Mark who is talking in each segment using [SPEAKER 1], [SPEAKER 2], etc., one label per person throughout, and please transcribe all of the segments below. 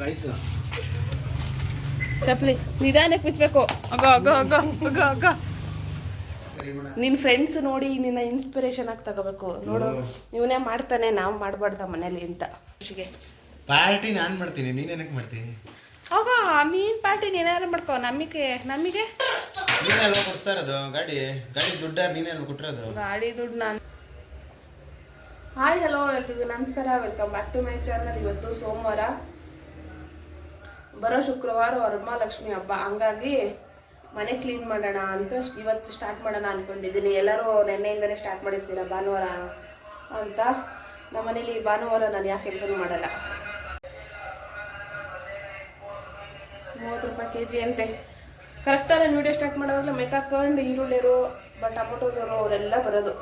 [SPEAKER 1] Guys
[SPEAKER 2] ಚಪ್ಲಿ ನಿಧಾನಕ್ಕೆ ಬಿಚ್ಚಬೇಕು ಅಗೋ ಅಗೋ ಅಗೋ ಅಗೋ ಅಗೋ. ನಿನ್ನ friends ನೋಡಿ ನಿನ್ನ ಇನ್ಸ್ಪಿರೇಷನ್ ಆಗಿ ತಗೋಬೇಕು. ನೋಡು ಇವನೇ ಮಾಡ್ತಾನೆ ನಾವು ಮಾಡಬಾರ್ದ ಮನೇಲಿ ಅಂತ. ಖುಷಿಗೆ.
[SPEAKER 1] ಪಾರ್ಟಿ ನಾನ್ ಮಾಡ್ತೀನಿ ನೀನ್ ಏನಕ್ಕೆ ಮಾಡ್ತೀನಿ
[SPEAKER 2] ಹೋಗ ನೀನ್ ಪಾರ್ಟಿ ನೀನಾರು ಮಾಡ್ಕೋ ನಮಗೆ ನಮಗೆ.
[SPEAKER 1] ನೀನೆಲ್ಲ ಕೊಡ್ತಾ ಇರೋದು? ಗಾಡಿ ಗಾಡಿ ದುಡ್ಡ ನೀನೆಲ್ಲ ಕೊಟ್ಟಿರೋದು?
[SPEAKER 2] ಗಾಡಿ ದುಡ್ಡು ನಾನು. ಹಾಯ್ ಹಲೋ ಎಲ್ರಿಗೂ. ನಮಸ್ಕಾರ. Welcome back to my channel ಇವತ್ತು ಸೋಮವಾರ. ಬರೋ ಶುಕ್ರವಾರ ವರಮಹಾಲಕ್ಷ್ಮಿ ಹಬ್ಬ. ಹಂಗಾಗಿ ಮನೆ ಕ್ಲೀನ್ ಮಾಡೋಣ ಅಂತ ಇವತ್ತು ಸ್ಟಾರ್ಟ್ ಮಾಡೋಣ ಅಂದ್ಕೊಂಡಿದ್ದೀನಿ ಎಲ್ಲರೂ ನೆನ್ನೆಯಿಂದನೇ ಸ್ಟಾರ್ಟ್ ಮಾಡಿರ್ತೀರ ಭಾನುವಾರ ಅಂತ? ನಮ್ಮ ಮನೇಲಿ ಭಾನುವಾರ ನಾನು ಯಾಕೆ ಕೆಲಸನೂ ಮಾಡಲ್ಲ. ಮೂವತ್ತು ರೂಪಾಯಿ ಕೆ ಜಿ ಅಂತೆ. ಕರೆಕ್ಟಾಗಿ ನಾನು ವೀಡಿಯೋ ಸ್ಟಾರ್ಟ್ ಮಾಡುವಾಗಲೇ ಮೇಕ್ ಹಾಕೊಂಡು ಈರುಳ್ಳಿರು ಬಟ್ ಟೊಮೊಟೊದವರು ಅವರೆಲ್ಲ ಬರೋದು.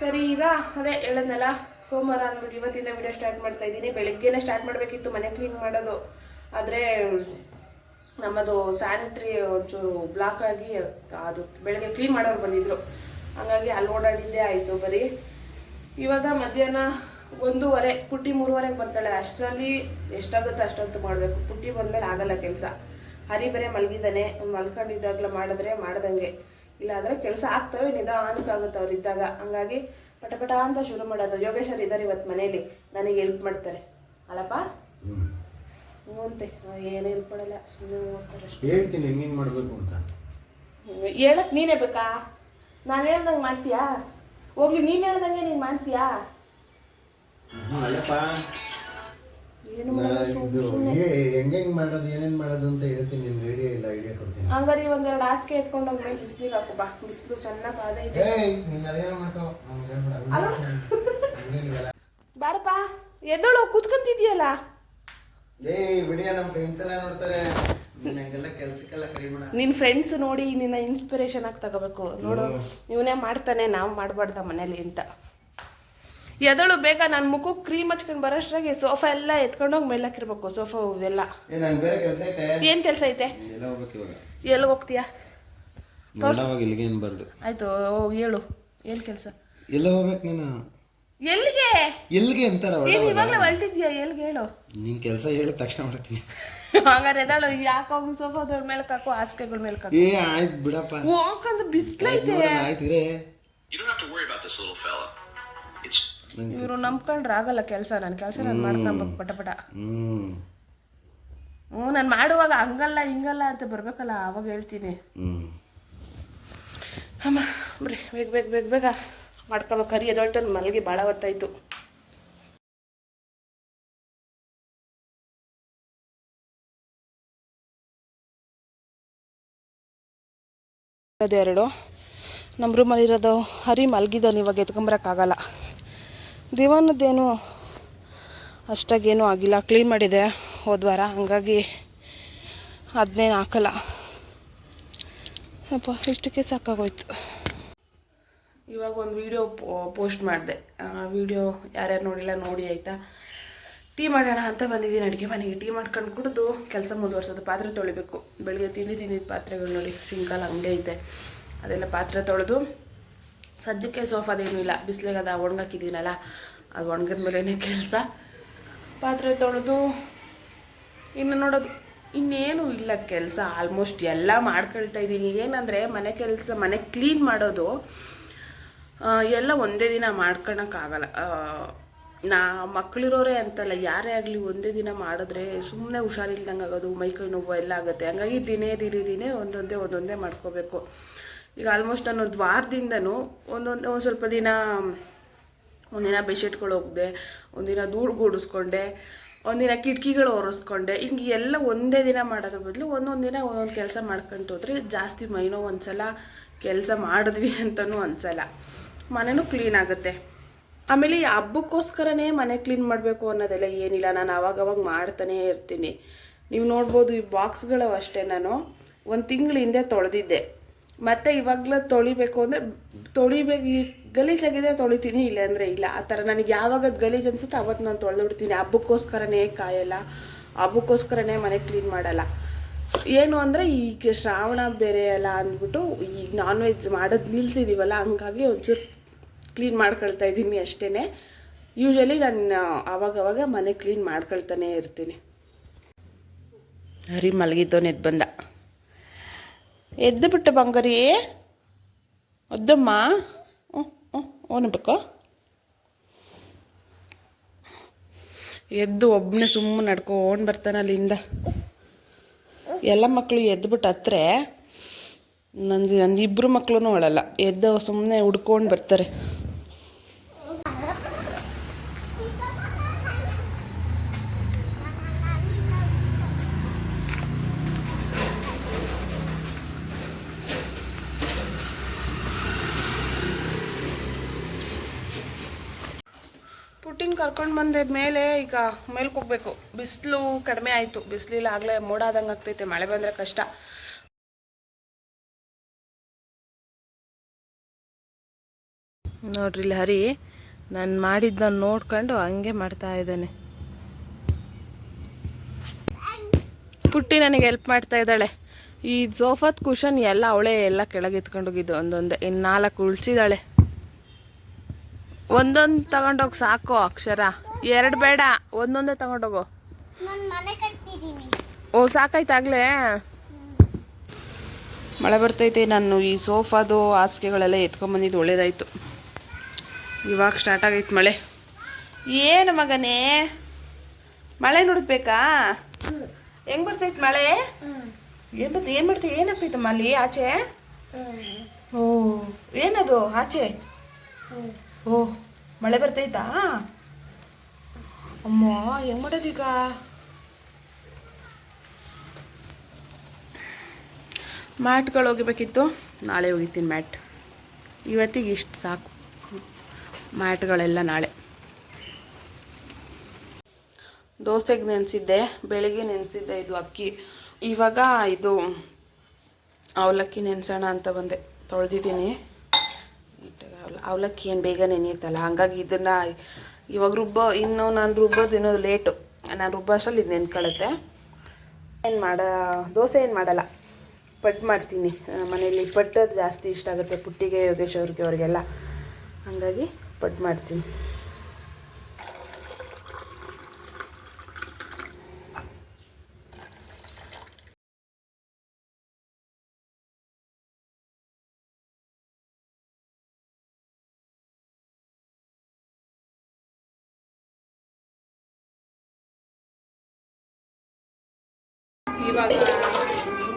[SPEAKER 2] ಸರಿ, ಈಗ ಅದೇ ಹೇಳದ್ನಲ್ಲ, ಸೋಮವಾರ ಅಂದ್ಬಿಟ್ಟು ಇವತ್ತಿಂದ ವೀಡಿಯೋ ಸ್ಟಾರ್ಟ್ ಮಾಡ್ತಾ ಇದ್ದೀನಿ. ಬೆಳಗ್ಗೆನೇ ಸ್ಟಾರ್ಟ್ ಮಾಡಬೇಕಿತ್ತು ಮನೆ ಕ್ಲೀನ್ ಮಾಡೋದು. ಆದರೆ, ನಮ್ಮದು ಸ್ಯಾನಿಟ್ರಿ ಒಂಚೂರು ಬ್ಲಾಕ್ ಆಗಿ ಅದು ಬೆಳಗ್ಗೆ ಕ್ಲೀನ್ ಮಾಡೋರು ಬಂದಿದ್ರು. ಹಂಗಾಗಿ ಅಲ್ಲಿ ಓಡಾಡಿದ್ದೇ ಆಯಿತು ಬರೀ. ಇವಾಗ ಮಧ್ಯಾಹ್ನ ಒಂದೂವರೆ, ಪುಟ್ಟಿ ಮೂರುವರೆಗೆ ಬರ್ತಾಳೆ. ಅಷ್ಟರಲ್ಲಿ ಎಷ್ಟಾಗುತ್ತೋ ಅಷ್ಟೊತ್ತು ಮಾಡಬೇಕು. ಪುಟ್ಟಿ ಬಂದಮೇಲೆ ಆಗಲ್ಲ ಕೆಲಸ. ಹರಿ ಬೇರೆ ಮಲಗಿದ್ದಾನೆ. ಮಲ್ಕೊಂಡಿದ್ದಾಗಲ ಮಾಡಿದ್ರೆ ಮಾಡ್ದಂಗೆ. ಇಲ್ಲಾಂದರೆ ಕೆಲಸ ಆಗ್ತವೆ, ನಿಧಾನಕ್ಕಾಗುತ್ತೆ ಅವ್ರು ಇದ್ದಾಗ. ಹಂಗಾಗಿ ಪಟಪಟ ಪಟ ಅಂತ ಶುರು ಮಾಡೋದು. ಯೋಗೇಶ್ವರ್ ಇದ್ದಾರೆ ಇವತ್ತು ಮನೇಲಿ. ನನಗೆ ಹೆಲ್ಪ್ ಮಾಡ್ತಾರೆ. ಅಲ್ಲಪ್ಪ? ಹ್ಞೂ ಅಂತೆ ಏನು ಹೆಲ್ಪ್ ಮಾಡಲ್ಲ ಸುಮ್ಮನೆ ಹೋಗ್ತಾರೆ
[SPEAKER 1] ಹೇಳ್ತೀನಿ ನೀನ್ ಮಾಡ್ಬೇಕು ಅಂತ.
[SPEAKER 2] ಹೇಳಕ್ ನೀನೇ ಬೇಕಾ? ನಾನು ಹೇಳ್ದಂಗೆ ಮಾಡ್ತೀಯಾ? ಹೋಗ್ಲಿ ನೀನು ಹೇಳ್ದಂಗೆ ನೀನು ಮಾಡ್ತೀಯಾ?
[SPEAKER 1] ಅಲ್ಲಪ್ಪ.
[SPEAKER 2] ಏನು
[SPEAKER 1] ಇದು ಹೆಂಗ್ ಮಾಡೋದು ಏನೇನ್ ಮಾಡೋದು ಅಂತ ಹೇಳ್ತೀನಿ ನಿಮ್ಗೆ ಐಡಿಯಾ ಇಲ್ಲ ಐಡಿಯಾ ಕೊಡ್ತೀನಿ.
[SPEAKER 2] ಹಂಗಾರೆ ಒಂದೆರಡು ಹಾಸಿಗೆ ಎತ್ಕೊಂಡು ಹೋಗ್ಬೇಕು ಬಿಸಿಲಿಗೆ ಹಾಕು ಬಾ. ಬಿಸಿಲು ಚೆನ್ನಾಗಿ ಕಾದೈತೆ
[SPEAKER 1] ಏಯ್ ನಿನ್ನ ಅದೇನೋ ಮಾಡ್ಕೋ. ಹೇಳ್ಬೇಡ. ಹಂಗೇನಿಲ್ಲ.
[SPEAKER 2] ಬಾರಪ್ಪ ಎದ್ದಳು ಕೂತ್ಕೊಂತಿದ್ಯಲ್ಲ?
[SPEAKER 1] ಏಯ್ ವಿಡಿಯೋ ನಮ್ಮ ಫ್ರೆಂಡ್ಸ್ ಎಲ್ಲ ನೋಡ್ತಾರೆ. ನೀನ್ ಕೆಲ್ಸಕ್ಕೆಲ್ಲ ಕರಿಬೇಡ
[SPEAKER 2] ನಿನ್ನ ಫ್ರೆಂಡ್ಸ್ ನೋಡಿ ನಿನ್ನ ಇನ್ಸ್ಪಿರೇಷನ್ ಆಗಿ ತಗೋಬೇಕು. ನೋಡು ಇವನೇ ಮಾಡ್ತಾನೆ ನಾವು ಮಾಡಬಾರ್ದ ಮನೇಲಿ ಅಂತ. ಎದಳು ಬೇಗ ನನ್ನ ಮುಖಕ್ಕೆ ಕ್ರೀಮ್ ಹಚ್ಕೊಂಡು ಬರೋಷ್ಟ್ರಾಗೆ ಸೋಫಾ ಎಲ್ಲ ಎತ್ಕೊಂಡೋಗಿ ಮೇಲೆ ಹಾಕಿರ್ಬೇಕು ಸೋಫಾ ಇವೆಲ್ಲ.
[SPEAKER 1] ನನ್
[SPEAKER 2] ಏನು ಕೆಲಸ ಐತೆ?
[SPEAKER 1] ಎಲ್ಲ
[SPEAKER 2] ಎಲ್ಲಿಗೆ ಹೋಗ್ತೀಯಾ?
[SPEAKER 1] ಬರ್ದು.
[SPEAKER 2] ಆಯ್ತು ಹೋಗಿ ಹೇಳು. ಏನು ಕೆಲಸ?
[SPEAKER 1] ಎಲ್ಲ ಹೋಗ್ಬೇಕು ನೀನು?
[SPEAKER 2] ಎಲ್ಲಿಗೆ?
[SPEAKER 1] ಎಲ್ಲಿಗೆ ಅಂತಾರ
[SPEAKER 2] ನೀನು ಇವಾಗಲೇ ಹೊರಟಿದ್ಯಾ? ಎಲ್ಲಿಗೆ ಹೇಳು.
[SPEAKER 1] ನಿನ್ ಕೆಲಸ ಹೇಳಿದ ತಕ್ಷಣ ಮಾಡ್ತೀನಿ
[SPEAKER 2] ಹಂಗಾರೆ ಎದಾಳು ಯಾಕೆ ಹೋಗಿ ಸೋಫಾದವ್ರ ಮೇಲೆ ಕಾಕು ಹಾಸಿಗೆಗಳ ಮೇಲೆ ಕಾಕು?
[SPEAKER 1] ಏ ಆಯ್ತು ಬಿಡಪ್ಪ.
[SPEAKER 2] ಹೋಗಂದ್ರೆ ಬಿಸ್ಲೈತೆ.
[SPEAKER 1] ನೋಡೋಣ, ಆಯ್ತು ಇರೇ.
[SPEAKER 3] You don't have to worry about this little fella. It's
[SPEAKER 2] ಇವರು ನಂಬ್ಕೊಂಡ್ರೆ ಆಗಲ್ಲ ಕೆಲಸ ನನ್ನ ಕೆಲಸ ನಾನು ಮಾಡ್ಕೊಬೇಕು ಪಟ ಪಟ.
[SPEAKER 1] ಹ್ಮ್.
[SPEAKER 2] ಹ್ಞೂ ನಾನು ಮಾಡುವಾಗ ಹಂಗಲ್ಲ ಹಿಂಗಲ್ಲ ಅಂತ ಬರ್ಬೇಕಲ್ಲ ಅವಾಗ ಹೇಳ್ತೀನಿ.
[SPEAKER 1] ಹ್ಮ್.
[SPEAKER 2] ಅಮ್ಮ ಬೇಗ ಬೇಗ ಬೇಗ ಬೇಗ. ಮಾಡ್ಕೊಬೇಕು ಕರಿ ಎದೊಳ್ತಾನೆ ಮಲಗಿ ಭಾಳ ಹೊತ್ತಾಯ್ತು. ಎರಡು. ನಮ್ಮ ರೂಮಲ್ಲಿರೋದು ಹರಿ ಮಲಗಿದ್ದಾನೆ ಇವಾಗ ಎತ್ಕೊಂಬರೋಕ್ಕಾಗಲ್ಲ ದಿವಾನದ್ದೇನು ಅಷ್ಟಾಗೇನೂ ಆಗಿಲ್ಲ. ಕ್ಲೀನ್ ಮಾಡಿದೆ ಹೋದ್ವಾರ ಹಂಗಾಗಿ ಅದನ್ನೇನು ಹಾಕಲ್ಲ. ಅಪ್ಪ, ಇಷ್ಟಕ್ಕೆ ಸಾಕಾಗೋಯ್ತು. ಇವಾಗ ಒಂದು ವಿಡಿಯೋ ಪೋಸ್ಟ್ ಮಾಡಿದೆ. ವಿಡಿಯೋ ಯಾರ್ಯಾರು ನೋಡಿಲ್ಲ ನೋಡಿ, ಆಯಿತಾ? ಟೀ ಮಾಡೋಣ ಅಂತ ಬಂದಿದ್ದೀನಿ ಅಡುಗೆ ಮನೆಗೆ. ಟೀ ಮಾಡ್ಕೊಂಡು ಕುಡಿದು ಕೆಲಸ ಮುಂದುವರ್ಸೋದು. ಪಾತ್ರೆ ತೊಳಿಬೇಕು. ಬೆಳಿಗ್ಗೆ ತಿಂಡಿ ತಿಂದಿದ್ದ ಪಾತ್ರೆಗಳು ನೋಡಿ ಸಿಂಕಲ್ ಹಂಗೆ ಐತೆ. ಅದೆಲ್ಲ ಪಾತ್ರೆ ತೊಳೆದು, ಸದ್ಯಕ್ಕೆ ಸೋಫಾದೇನೂ ಇಲ್ಲ. ಬಿಸಿಲಿಗೆ ಅದು, ಒಣಗಾಕಿದ್ದೀನಲ್ಲ, ಅದು ಒಣಗಿದ ಮೇಲೇ ಕೆಲಸ. ಪಾತ್ರೆ ತೊಳೆದು, ಇನ್ನು ನೋಡೋದು, ಇನ್ನೇನು ಇಲ್ಲ ಕೆಲಸ. ಆಲ್ಮೋಸ್ಟ್ ಎಲ್ಲ ಮಾಡ್ಕೊಳ್ತಾ ಇದ್ದೀನಿ ಏನಂದರೆ, ಮನೆ ಕೆಲಸ, ಮನೆ ಕ್ಲೀನ್ ಮಾಡೋದು ಎಲ್ಲ ಒಂದೇ ದಿನ ಮಾಡ್ಕೊಳಕ್ಕಾಗಲ್ಲ. ನಾ ಮಕ್ಕಳಿರೋರೇ ಅಂತಲ್ಲ, ಯಾರೇ ಆಗಲಿ ಒಂದೇ ದಿನ ಮಾಡಿದ್ರೆ ಸುಮ್ಮನೆ ಹುಷಾರಿಲ್ದಂಗೆ ಆಗೋದು ಮೈಕೈ ನೋವು ಎಲ್ಲ ಆಗುತ್ತೆ. ಹಂಗಾಗಿ ದಿನೇ ದಿನೇ ದಿನೇ ಒಂದೊಂದೇ ಒಂದೊಂದೇ ಮಾಡ್ಕೋಬೇಕು. ಈಗ ಆಲ್ಮೋಸ್ಟ್ ನಾನು ಒಂದು ವಾರದಿಂದನೂ ಒಂದೊಂದು, ಒಂದು ಸ್ವಲ್ಪ ದಿನ, ಒಂದಿನ ಬೆಡ್ಶೀಟ್ಗಳು ಹೋಗಿದೆ ಒಂದಿನ ಧೂಳು ಗೂಡಿಸ್ಕೊಂಡೆ ಒಂದಿನ ಕಿಟಕಿಗಳು ಒರೆಸ್ಕೊಂಡೆ, ಹಿಂಗೆ ಎಲ್ಲ ಒಂದೇ ದಿನ ಮಾಡೋದ್ರ ಬದಲು ಒಂದೊಂದು ದಿನ ಒಂದೊಂದು ಕೆಲಸ ಮಾಡ್ಕೊಂಡು ಹೋದ್ರೆ ಜಾಸ್ತಿ ಮೈನೋ ಒಂದ್ಸಲ ಕೆಲಸ ಮಾಡಿದ್ವಿ ಅಂತಲೂ ಅನ್ಸಲ್ಲ. ಮನೆನೂ ಕ್ಲೀನ್ ಆಗುತ್ತೆ. ಆಮೇಲೆ ಈ ಹಬ್ಬಕ್ಕೋಸ್ಕರನೇ ಮನೆ ಕ್ಲೀನ್ ಮಾಡಬೇಕು ಅನ್ನೋದೆಲ್ಲ ಏನಿಲ್ಲ. ನಾನು ಅವಾಗವಾಗ ಮಾಡ್ತಾನೇ ಇರ್ತೀನಿ. ನೀವು ನೋಡ್ಬೋದು ಈ ಬಾಕ್ಸ್ಗಳು ಅಷ್ಟೇ ನಾನು. ಒಂದು ತಿಂಗಳ ಹಿಂದೆ ತೊಳೆದಿದ್ದೆ. ಮತ್ತು ಇವಾಗಲೇ ತೊಳಿಬೇಕು ಅಂದರೆ ತೊಳಿಬೇಕು ಗಲೀಜಾಗಿದೆ ತೊಳಿತೀನಿ ಇಲ್ಲ ಅಂದರೆ ಇಲ್ಲ. ಆ ಥರ ನನಗೆ ಯಾವಾಗ ಗಲೀಜು ಅನ್ಸುತ್ತೆ ಅವತ್ತು ನಾನು ತೊಳೆದು ಬಿಡ್ತೀನಿ ಹಬ್ಬಕ್ಕೋಸ್ಕರನೇ ಕಾಯಲ್ಲ. ಹಬ್ಬಕ್ಕೋಸ್ಕರನೇ ಮನೆ ಕ್ಲೀನ್ ಮಾಡಲ್ಲ. ಏನು ಅಂದರೆ ಈಗ ಶ್ರಾವಣ ಬೇರೆ ಅಲ್ಲ ಅಂದ್ಬಿಟ್ಟು ಈಗ ನಾನ್ ವೆಜ್ ಮಾಡೋದು ನಿಲ್ಸಿದೀವಲ್ಲ, ಹಂಗಾಗಿ ಒಂಚೂರು ಕ್ಲೀನ್ ಮಾಡ್ಕೊಳ್ತಾ ಇದ್ದೀನಿ ಅಷ್ಟೇ ಯೂಶ್ವಲಿ ನಾನು ಆವಾಗವಾಗ ಮನೆ ಕ್ಲೀನ್ ಮಾಡ್ಕೊಳ್ತಾನೆ ಇರ್ತೀನಿ. ಹರಿ ಮಲಗಿದ್ದವನು ಎದ್ದು ಬಂದ. ಎದ್ದು ಬಿಟ್ಟ ಬಂಗಾರಿ. ಒದ್ದಮ್ಮ. ಹ್ಞೂ ಹ್ಞೂ ಓನ್ಬೇಕು ಎದ್ದು ಒಬ್ಬನೇ ಸುಮ್ಮನೆ ನಡ್ಕೊಂಡು ಬರ್ತಾನೆ ಅಲ್ಲಿಂದ. ಎಲ್ಲ ಮಕ್ಕಳು ಎದ್ದುಬಿಟ್ಟು ಹತ್ರೆ, ನಂದು ನಂದು ಇಬ್ಬರು ಮಕ್ಕಳು ಒಳಲ್ಲ. ಎದ್ದು ಸುಮ್ಮನೆ ಹುಡ್ಕೊಂಡು ಬರ್ತಾರೆ. ಪುಟ್ಟಿನ ಕರ್ಕೊಂಡು ಬಂದಿದ ಮೇಲೆ ಈಗ ಮೇಲ್ಕ್ ಹೋಗ್ಬೇಕು. ಬಿಸಿಲು ಕಡಿಮೆ ಆಯಿತು. ಬಿಸಿಲಿಲ್ಲ ಆಗಲೇ ಮೋಡ ಆದಂಗೆ ಆಗ್ತೈತೆ. ಮಳೆ ಬಂದರೆ ಕಷ್ಟ. ನೋಡ್ರಿ ಇಲ್ಲಿ ಹರಿ ನಾನು ಮಾಡಿದ್ದನ್ನ ನೋಡ್ಕೊಂಡು ಹಂಗೆ ಮಾಡ್ತಾ ಇದ್ದಾನೆ. ಪುಟ್ಟಿ ನನಗೆ ಹೆಲ್ಪ್ ಮಾಡ್ತಾ ಇದ್ದಾಳೆ. ಈ ಸೋಫಾದ ಕುಷನ್ ಎಲ್ಲ ಅವಳೇ ಎಲ್ಲ ಕೆಳಗೆ ಎತ್ಕೊಂಡೋಗಿದ್ದು ಒಂದೊಂದೇ. ಇನ್ನು ನಾಲ್ಕು ಉಳ್ಸಿದಾಳೆ. ಒಂದೊಂದು ತಗೊಂಡೋಗಿ ಸಾಕು ಅಕ್ಷರ. ಎರಡು ಬೇಡ ಒಂದೊಂದೇ ತಗೊಂಡೋಗು
[SPEAKER 4] ನಾನು ಮನೆ ಕಟ್ತಿದ್ದೀನಿ.
[SPEAKER 2] ಓ ಸಾಕಾಯ್ತಾಗ್ಲೇ ಮಳೆ ಬರ್ತೈತೆ ನಾನು ಈ ಸೋಫಾದು ಹಾಸಿಗೆಗಳೆಲ್ಲ ಎತ್ಕೊಂಬಂದಿದ್ದು ಒಳ್ಳೇದಾಯ್ತು. ಇವಾಗ ಸ್ಟಾರ್ಟ್ ಆಗೈತೆ ಮಳೆ. ಏನು ಮಗನೇ? ಮಳೆ ನೋಡಿದ್ಬೇಕಾ ಹೆಂಗ್ ಬರ್ತೈತೆ ಮಳೆ? ಏನು ಬರ್ತ ಏನು ಮಾಡ್ತೀವಿ ಏನಾಗ್ತೈತಮ್ಮ ಅಲ್ಲಿ ಆಚೆ? ಓ ಏನದು ಆಚೆ? ಓ, ಮಳೆ ಬರ್ತೈತಾ? ಅಮ್ಮ, ಹೆಂಗ್ ಮಾಡೋದೀಗ ಮ್ಯಾಟ್ಗಳು ಹೋಗಿಬೇಕಿತ್ತು. ನಾಳೆ ಹೋಗಿತ್ತೀನಿ ಮ್ಯಾಟ್. ಇವತ್ತಿಗೆ ಇಷ್ಟು ಸಾಕು. ಮ್ಯಾಟ್ಗಳೆಲ್ಲ ನಾಳೆ. ದೋಸೆಗೆ ನೆನೆಸಿದ್ದೆ, ಬೆಳಿಗ್ಗೆ ನೆನೆಸಿದ್ದೆ ಇದು ಅಕ್ಕಿ. ಇವಾಗ ಇದು ಅವಲಕ್ಕಿ ನೆನೆಸೋಣ ಅಂತ ಬಂದೆ. ತೊಳೆದಿದ್ದೀನಿ. ಅವಲಕ್ಕಿ ಏನು ಬೇಗ ನೆನೆಯುತ್ತಲ್ಲ ಹಂಗಾಗಿ ಇದನ್ನು ಇವಾಗ ರುಬ್ಬ, ಇನ್ನು ನಾನು ರುಬ್ಬೋದು ಇನ್ನೂ ಲೇಟು ನಾನು ರುಬ್ಬೋ ಅಷ್ಟರಲ್ಲಿ ಇದು ನೆನ್ಕೊಳ್ಳುತ್ತೆ ಏನು ಮಾಡ, ದೋಸೆ ಏನು ಮಾಡಲ್ಲ? ಪಟ್ ಮಾಡ್ತೀನಿ. ಮನೇಲಿ ಪಟ್ಟದು ಜಾಸ್ತಿ ಇಷ್ಟ ಆಗುತ್ತೆ ಪುಟ್ಟಿಗೆ ಯೋಗೇಶ್ ಅವ್ರಿಗೆ, ಅವ್ರಿಗೆಲ್ಲ. ಹಾಗಾಗಿ ಪಟ್ ಮಾಡ್ತೀನಿ. ಇವಾಗ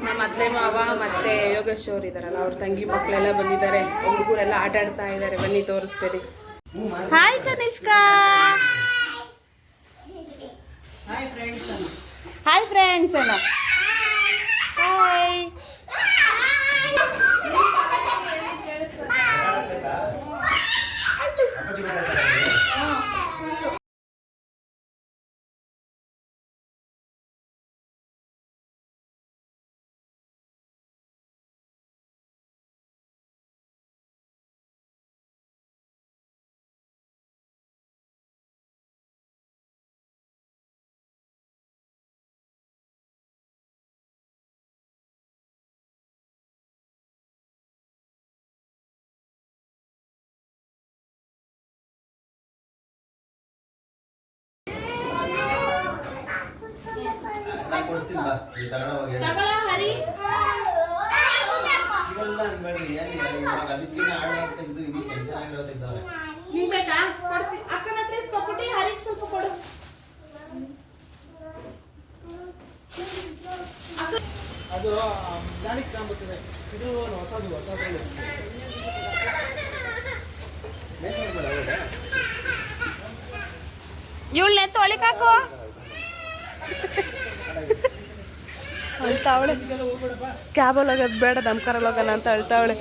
[SPEAKER 2] ನಮ್ಮ ಅತ್ತೆ ಮಾವ ಮತ್ತೆ ಯೋಗೇಶ್ ಅವ್ರು ಇದಾರಲ್ಲ ಅವ್ರ ತಂಗಿ ಮಕ್ಕಳೆಲ್ಲ ಬಂದಿದ್ದಾರೆ. ಹುಡುಗರೆಲ್ಲ ಆಟ ಆಡ್ತಾ ಇದ್ದಾರೆ ಬನ್ನಿ ತೋರಿಸ್ತೀರಿ. Hi Kanishka. Hi friends hi
[SPEAKER 1] friends ಅಣ್ಣ ಬಾ ಈ ತಗೊಂಡು ಹೋಗಿ ಹರಿ. ಇವಾಗ ಇನ್ನು ಟೆನ್ಷನ್
[SPEAKER 2] ನಿಂಗೆ ಬೇಕಾ ಕೊಡ್ತೀನಿ ಅಕ್ಕನ ಹತ್ರ ಇಸ್ಕೊಬಿಟ್ಟು ಹರಿಗೆ ಸ್ವಲ್ಪ ಕೊಡು.
[SPEAKER 1] ಅದು ಸಾಂಬುತ್ತದೆ ಇದು ಹೊಸದು ಹೊಸದು
[SPEAKER 2] ಇವಳನ್ನೇ ತೊಳಿಕಾಕು ಅಳ್ತಾವಳೆ. ಕ್ಯಾಬಲ್ಲಿ ಹೋಗೋದು ಬೇಡ ನಮ್ಮ ಕಾರಲ್ಲಿ ಹೋಗೋಣ ಅಂತ ಅಳ್ತಾವಳೆ.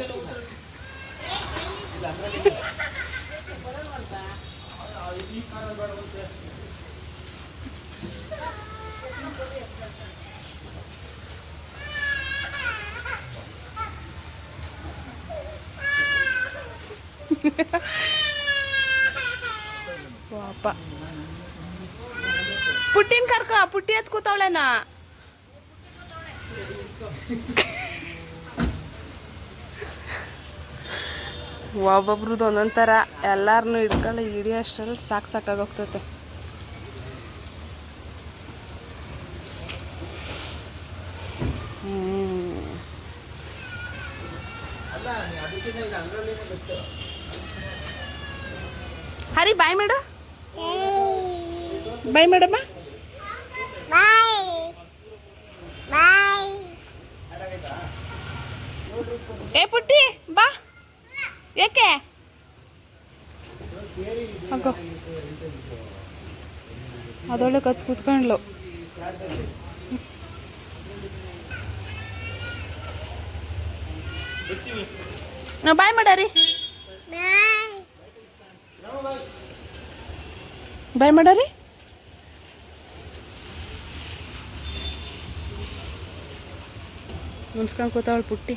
[SPEAKER 2] ಪಾಪ. ಪುಟ್ಟಿನ ಕರ್ಕ, ಪುಟ್ಟಿ ಹತ್ ಕೂತವಳೆನ? ಒಬ್ಬೊಬ್ರದ್ದು ಒಂದೊಂದು ಥರ ಎಲ್ಲಾರನ್ನೂ ಹಿಡ್ಕೊಳ್ಳಿ ಹಿಡಿಯೋ ಅಷ್ಟರಲ್ಲಿ ಸಾಕು ಸಾಕಾಗೋಗ್ತೈತೆ ಹರಿ ಬಾಯ್ ಮೇಡಮ್ ಬಾಯ್ ಮೇಡಮ್ಮ ಏ ಪುಟ್ಟಿ, ಬಾ. ಯಾಕೆ ಅಗ್ಗೋ. ಅದೊಳ್ಳೆ ಕತ್ ಕೂತ್ಕೊಂಡ್ಲು. ನಾ ಬಾಯ್ ಮಾಡಾರಿ.
[SPEAKER 4] ಬಾಯ್
[SPEAKER 2] ಮಾಡಾರಿ. ಮುನ್ಸ್ಕೊಂಡು ಕೂತಾವಳು ಪುಟ್ಟಿ.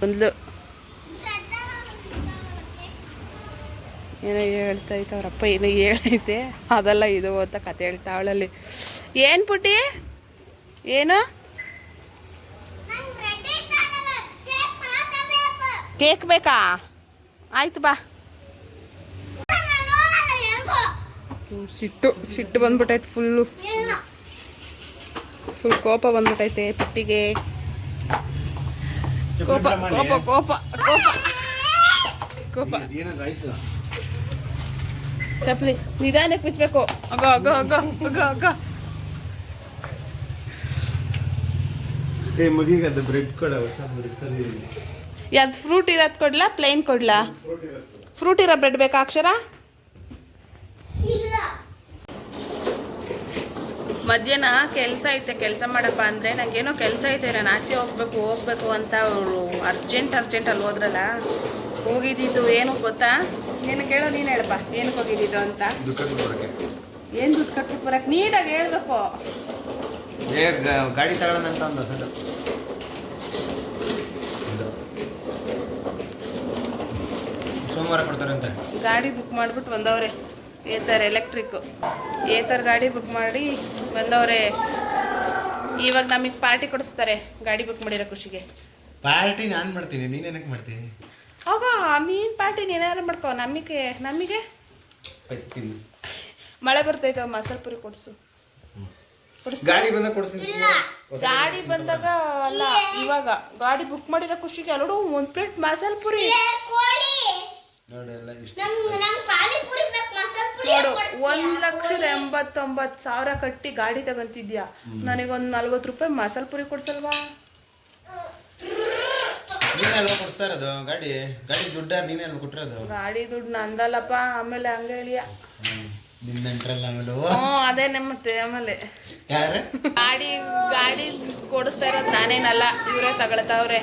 [SPEAKER 2] ಬಂದ್ಲು. ಏನೋ ಹೇಳ್ತೈತೆ ಅವ್ರಪ್ಪ ಏನೋ ಹೇಳೈತೆ ಅದೆಲ್ಲ ಇದು ಅಂತ ಕತೆ ಹೇಳ್ತಾ ಅವಳಲ್ಲಿ. ಏನು ಪುಟ್ಟಿ? ಏನು?
[SPEAKER 4] ಕೇಕ್
[SPEAKER 2] ಬೇಕಾ? ಆಯ್ತು ಬಾ. ಸಿಟ್ಟು ಸಿಟ್ಟು ಬಂದ್ಬಿಟ್ಟೈತೆ ಫುಲ್ಲು ಫುಲ್ ಕೋಪ ಬಂದ್ಬಿಟ್ಟೈತೆ ಪುಟ್ಟಿಗೆ. ಕೋಪ ಕೋಪ ಕೋಪ ಕೋಪ. ಕೋಪ. ಚಪ್ಲಿ ನಿಧಾನಕ್ಕೆ ಬಿಚ್ಚಬೇಕು ಅಗ ಅಗೋ ಅಗೋ ಅಗೋ ಅಗೋ.
[SPEAKER 1] ಏ ಮಗಿಗೆ ಅದು ಬ್ರೆಡ್ ಕೊಡ
[SPEAKER 2] ಯಾವ್ದು ಫ್ರೂಟ್ ಇರೋದು ಕೊಡ್ಲಾ? ಪ್ಲೇನ್ ಕೊಡ್ಲಾ? ಫ್ರೂಟ್ ಇರೋ ಬ್ರೆಡ್ ಬೇಕಾ ಅಕ್ಷರ
[SPEAKER 4] ಇಲ್ಲ
[SPEAKER 2] ಮಧ್ಯಾಹ್ನ ಕೆಲಸ ಐತೆ ಕೆಲಸ ಮಾಡಪ್ಪ ಅಂದರೆ ನನಗೇನೋ ಕೆಲಸ ಐತೆ ನಾನು ಆಚೆ ಹೋಗ್ಬೇಕು ಹೋಗ್ಬೇಕು ಅಂತ ಅವರು ಅರ್ಜೆಂಟ್ ಅರ್ಜೆಂಟ್ ಅಲ್ಲಿ ಹೋದ್ರಲ್ಲ ಹೋಗಿದ್ದಿದ್ದು ಏನು ಗೊತ್ತಾ? ನೀನು ಕೇಳೋ ನೀನು ಹೇಳಪ್ಪ ಏನಕ್ಕೆ ಹೋಗಿದ್ದಿದ್ದು ಅಂತ? ಏನು ದುಡ್ಡು ಕಟ್ಬಿಟ್ಟು ಬರಕ್ಕೆ? ನೀಟಾಗಿ ಹೇಳ್ಬೇಕು.
[SPEAKER 1] ಗಾಡಿ ತಗೊಳ್ಳೋಣಂತ ಒಂದು ಸೋಮವಾರ ಕೊಡ್ತಾರೆ
[SPEAKER 2] ಗಾಡಿ ಬುಕ್ ಮಾಡಿಬಿಟ್ಟು ಬಂದವ್ರೆ. ಏತರ್ ಎಲೆಕ್ಟ್ರಿಕ್ ಏತರ್ ಗಾಡಿ ಬುಕ್ ಮಾಡಿ ಬಂದವ್ರೆ ಇವಾಗ ನಮಗೆ ಪಾರ್ಟಿ ಕೊಡಿಸ್ತಾರೆ ಗಾಡಿ ಬುಕ್ ಮಾಡಿರೋ ಖುಷಿಗೆ.
[SPEAKER 1] ಪಾರ್ಟಿ ನಾನು ಮಾಡ್ತೀನಿ ನೀನೇನಕ್ಕೆ ಮಾಡ್ತೀನಿ
[SPEAKER 2] ಹೋಗ ಮೀನ್ ಪಾರ್ಟಿ ನೀನೇನಾರು ಮಾಡ್ಕೋ ನಮಗೆ ನಮಗೆ? ಮಳೆ ಬರ್ತೈತೆ ಮಸಾಲ ಪುರಿ ಕೊಡಿಸು.
[SPEAKER 1] ಗಾಡಿ ಬಂದಾಗ ಕೊಡ್ತೀನಿ.
[SPEAKER 2] ಗಾಡಿ ಬಂದಾಗ ಅಲ್ಲ ಇವಾಗ ಗಾಡಿ ಬುಕ್ ಮಾಡಿರೋ ಖುಷಿಗೆ ಅಲ್ಲೋಡು ಒಂದು ಪ್ಲೇಟ್ ಮಸಾಲ ಪುರಿ
[SPEAKER 1] ನೋಡಿ ಎಲ್ಲ ಇಷ್ಟ
[SPEAKER 4] ನಂಗ್ ನಂಗ್ ಪಾನಿಪುರಿ ಬೇಕು ಮಸಾಲ ಪುರಿ
[SPEAKER 2] ನೋಡು ಒಂದ್ ಲಕ್ಷದ ಎಂಬತ್ತೊಂಬತ್ತು ಸಾವಿರ ಕಟ್ಟಿ ಗಾಡಿ ತಗೊಂತಿದ್ಯಾ? ನನಗೊಂದ್ ನಲ್ವತ್ ರೂಪಾಯಿ ಮಸಾಲ ಪುರಿ ಕೊಡ್ಸಲ್ವಾ?
[SPEAKER 1] ಕೊಡ್ತಾ ಇರೋದು ಗಾಡಿ? ಗಾಡಿ ದುಡ್ಡ ನೀನೇ ಅಲ್ವಾ ಕೊಟ್ಟಿರೋದು?
[SPEAKER 2] ಗಾಡಿ ದುಡ್ಡು ನಂದಲ್ಲಪ್ಪ ಆಮೇಲೆ ಹಂಗೇ ಹೇಳಿಯ
[SPEAKER 1] ನಿನ್ನ ನೆಂಟ್ರಲ್ಲ ಆಮೇಲೆ.
[SPEAKER 2] ಹ್ಞೂ ಅದೇ ಮತ್ತೆ ಆಮೇಲೆ.
[SPEAKER 1] ಯಾರು?
[SPEAKER 2] ಗಾಡಿ ಗಾಡಿ ಕೊಡಿಸ್ತಾ ಇರೋದು ನಾನೇನಲ್ಲ ಇವರೇ ತಗೊಳ್ತಾವ್ರೆ.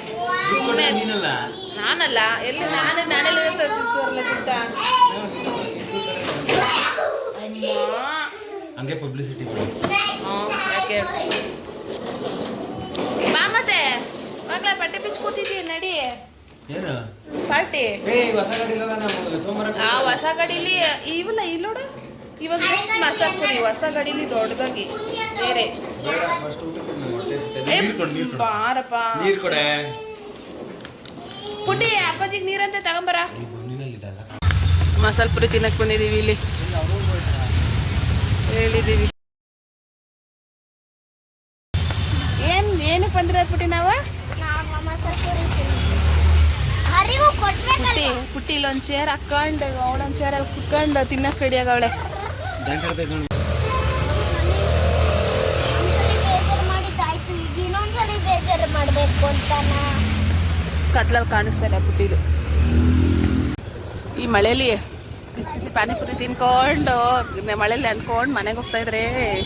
[SPEAKER 2] ಸುಮ್ಮನೆ
[SPEAKER 1] ನೀನಲ್ಲ?
[SPEAKER 2] ನಾನಲ್ಲ ಎಲ್ಲಿ ನಾನೇ ನಾನೆಲ್ಲ ತಂದಿರ್ತಾರಲ್ಲ ದುಡ್ಡ ಅಮ್ಮ
[SPEAKER 1] ಹಂಗೆ ಪಬ್ಲಿಸಿಟಿ
[SPEAKER 2] ಯಾಕೆ? ಬಾ ಮತ್ತೆ. ಮಗಳ ಬಟ್ಟೆ ಬಿಚ್ಚ ಕೂತಿದ್ದೀವಿ ನಡಿ.
[SPEAKER 1] ಏನು?
[SPEAKER 2] ಪಾರ್ಟಿ. ಆ ಹೊಸ ಗಾಡೀಲಿ ಇವಲ್ಲ ಇಲ್ಲೋಡು ಇವಾಗ ಮಸಾಪುರಿ ಹೊಸ ಗಡಿಲಿ ದೊಡ್ಡದಾಗಿ. ಬೇರೆ. ಬಾರಪ್ಪ.
[SPEAKER 1] ನೀರ್ ಕೊಡೆ.
[SPEAKER 2] ಪುಟ್ಟಿ ಅಪ್ಪಾಜಿಗೆ ನೀರಂತೆ ತಗೊಂಬರ.
[SPEAKER 1] ಮಸಾಲ್
[SPEAKER 2] ಮಸಾಲೆ ಪುರಿ ತಿನ್ನಕ್ ಬಂದಿದೀವಿ ಇಲ್ಲಿ. ಹೇಳಿದೀವಿ ಏನ್ ಏನಕ್ಕೆ ಬಂದ್ರೆ ಪುಟ್ಟಿ ನಾವು? ಪುಟ್ಟಿ ಪುಟ್ಟಿ ಇಲ್ಲೊಂದು ಚೇರ್ ಹಾಕೊಂಡು ಅವಳೊಂದು ಚೇರಲ್ಲಿ ಕುತ್ಕೊಂಡು ತಿನ್ನಕ್ ರೆಡಿಯಾಗ ಅವಳೆ ಕತ್ಲಲ್ಲಿ ಕಾಣಿಸ್ತಾರೆ ಪುಟ್ಟಿದು. ಈ ಮಳೆಯಲ್ಲಿ ಬಿಸಿ ಬಿಸಿ ಪಾನಿಪುರಿ ತಿನ್ಕೊಂಡು ಮಳೆಯಲ್ಲಿ ಅಂದ್ಕೊಂಡು ಮನೆಗೆ ಹೋಗ್ತಾ ಇದ್ರೆ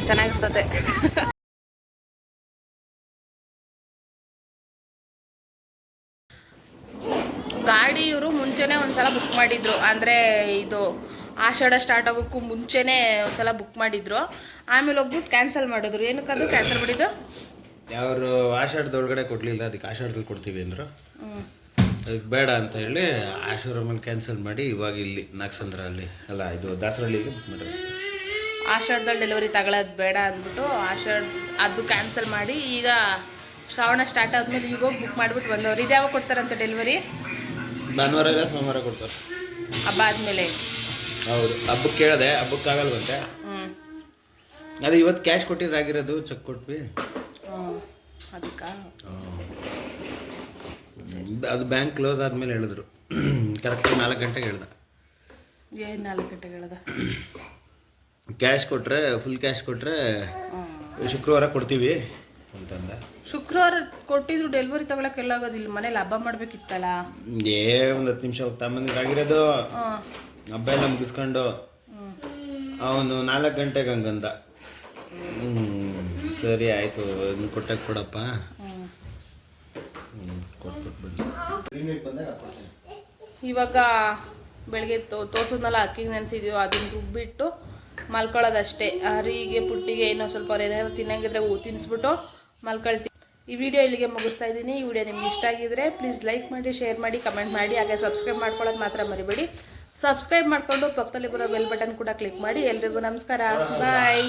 [SPEAKER 2] ಚೆನ್ನಾಗಿರ್ತದೆ ಗಾಡಿ ಇವರು ಮುಂಚೆನೆ ಒಂದ್ಸಲ ಬುಕ್ ಮಾಡಿದ್ರು. ಅಂದ್ರೆ ಇದು ಆಷಾಢ ಸ್ಟಾರ್ಟ್ ಆಗೋಕ್ಕೂ ಮುಂಚೆನೇ ಒಂದ್ಸಲ ಬುಕ್ ಮಾಡಿದ್ರು. ಆಮೇಲೆ ಹೋಗ್ಬಿಟ್ಟು ಕ್ಯಾನ್ಸಲ್ ಮಾಡಿದ್ರು. ಏನಕ್ಕದು ಕ್ಯಾನ್ಸಲ್ ಮಾಡಿದ್ದು?
[SPEAKER 1] ಯಾರು ಆಷಾಢದ ಒಳಗಡೆ ಕೊಡ್ಲಿಲ್ಲ ಅದಕ್ಕೆ ಆಷಾಢದಲ್ಲಿ ಕೊಡ್ತೀವಿ ಅಂದ್ರು.
[SPEAKER 2] ಹ್ಞೂ
[SPEAKER 1] ಅದಕ್ಕೆ ಬೇಡ ಅಂತ ಹೇಳಿ ಆಶ್ರಮಲ್ಲಿ ಕ್ಯಾನ್ಸಲ್ ಮಾಡಿ ಇವಾಗ ಇಲ್ಲಿ ನಾಗಸಂದ್ರ ಅಲ್ಲಿ ಅಲ್ಲ ಇದು ದಾಸರಳ್ಳಿಗೆ ಬುಕ್
[SPEAKER 2] ಆಷಾಢದಲ್ಲಿ ಡೆಲಿವರಿ ತಗೊಳ್ಳೋದು ಬೇಡ ಅಂದ್ಬಿಟ್ಟು ಆಷಾಢ ಅದು ಕ್ಯಾನ್ಸಲ್ ಮಾಡಿ ಈಗ ಶ್ರಾವಣ ಸ್ಟಾರ್ಟ್ ಆದ್ಮೇಲೆ ಈಗ ಹೋಗಿ ಬುಕ್ ಮಾಡಿಬಿಟ್ಟು ಬಂದವರು. ಇದು ಯಾವಾಗ ಕೊಡ್ತಾರಂತೆ ಡೆಲಿವರಿ
[SPEAKER 1] ಭಾನುವಾರ ಇಲ್ಲ ಸೋಮವಾರ ಕೊಡ್ತಾರೆ.
[SPEAKER 2] ಹಬ್ಬ ಆದಮೇಲೆ.
[SPEAKER 1] ಹೌದು ಹಬ್ಬಕ್ಕೆ ಕೇಳಿದೆ ಹಬ್ಬಕ್ಕೆ ಆಗಲ್ವಂತೆ.
[SPEAKER 2] ಹ್ಞೂ
[SPEAKER 1] ಅದು ಇವತ್ತು ಕ್ಯಾಶ್ ಕೊಟ್ಟಿದ್ರಾಗಿರೋದು ಚೆಕ್ ಕೊಟ್ವಿ.
[SPEAKER 2] ಹ್ಞೂ ಅದಕ್ಕ.
[SPEAKER 1] ಅದು ಬ್ಯಾಂಕ್ ಕ್ಲೋಸ್ ಆದಮೇಲೆ ಹೇಳಿದ್ರು. ಕರೆಕ್ಟ್ ನಾಲ್ಕು ಗಂಟೆಗೆ ಹೇಳ್ದ.
[SPEAKER 2] ಏನು ನಾಲ್ಕು ಗಂಟೆಗೆ ಹೇಳ್ದ?
[SPEAKER 1] ಕ್ಯಾಶ್ ಕೊಟ್ಟರೆ ಫುಲ್ ಕ್ಯಾಶ್ ಕೊಟ್ಟರೆ ಶುಕ್ರವಾರ ಕೊಡ್ತೀವಿ ಅಂತಂದ.
[SPEAKER 2] ಶುಕ್ರವಾರ ಕೊಟ್ಟಿದ್ರು ಡೆಲಿವರಿ ತಗೊಳಕ್ಕೆ ಎಲ್ಲ ಆಗೋದಿಲ್ಲ. ಮನೇಲಿ ಹಬ್ಬ ಮಾಡ್ಬೇಕಿತ್ತಲ್ಲ?
[SPEAKER 1] ಏ ಒಂದು ಹತ್ತು ನಿಮಿಷ ಹೋಗ್ತಾ ಆಗಿರೋದು ಹಬ್ಬ ಎಲ್ಲ ಮುಗಿಸ್ಕೊಂಡು ಅವನು ನಾಲ್ಕು ಗಂಟೆಗೆ ಹಂಗಂದ. ಸರಿ ಆಯಿತು ಕೊಟ್ಟಾಗ ಕೊಡಪ್ಪ
[SPEAKER 2] ಹ್ಞೂ
[SPEAKER 1] ಹ್ಞೂ ಕೊಟ್ಬಿಟ್ಟು ಬನ್ನಿ
[SPEAKER 2] ಇವಾಗ ಬೆಳಗ್ಗೆ ತೋ ತೋರ್ಸೋದ್ನಲ್ಲ ಅಕ್ಕಿಗೆ ನೆನೆಸಿದ್ಯೋ ಅದನ್ನ ರುಬ್ಬಿಟ್ಟು ಮಲ್ಕೊಳ್ಳೋದಷ್ಟೇ. ಹರಿಗೆ ಪುಟ್ಟಿಗೆ ಏನೋ ಸ್ವಲ್ಪ ಏನಾದ್ರು ತಿನ್ನಂಗಿದ್ರೆ ತಿನ್ನಿಸ್ಬಿಟ್ಟು ಮಲ್ಕೊಳ್ತೀವಿ. ಈ ವಿಡಿಯೋ ಇಲ್ಲಿಗೆ ಮುಗಿಸ್ತಾ ಇದ್ದೀನಿ. ಈ ವಿಡಿಯೋ ನಿಮ್ಗೆ ಇಷ್ಟ ಆಗಿದ್ರೆ ಪ್ಲೀಸ್ ಲೈಕ್ ಮಾಡಿ ಶೇರ್ ಮಾಡಿ ಕಮೆಂಟ್ ಮಾಡಿ ಹಾಗೆ ಸಬ್ಸ್ಕ್ರೈಬ್ ಮಾಡ್ಕೊಳ್ಳೋದು ಮಾತ್ರ ಮರಿಬೇಡಿ. ಸಬ್ಸ್ಕ್ರೈಬ್ ಮಾಡಿಕೊಂಡು ಪಕ್ಕದಲ್ಲಿ ಬರೋ ಬೆಲ್ ಬಟನ್ ಕೂಡ ಕ್ಲಿಕ್ ಮಾಡಿ ಎಲ್ರಿಗೂ ನಮಸ್ಕಾರ. ಬಾಯ್.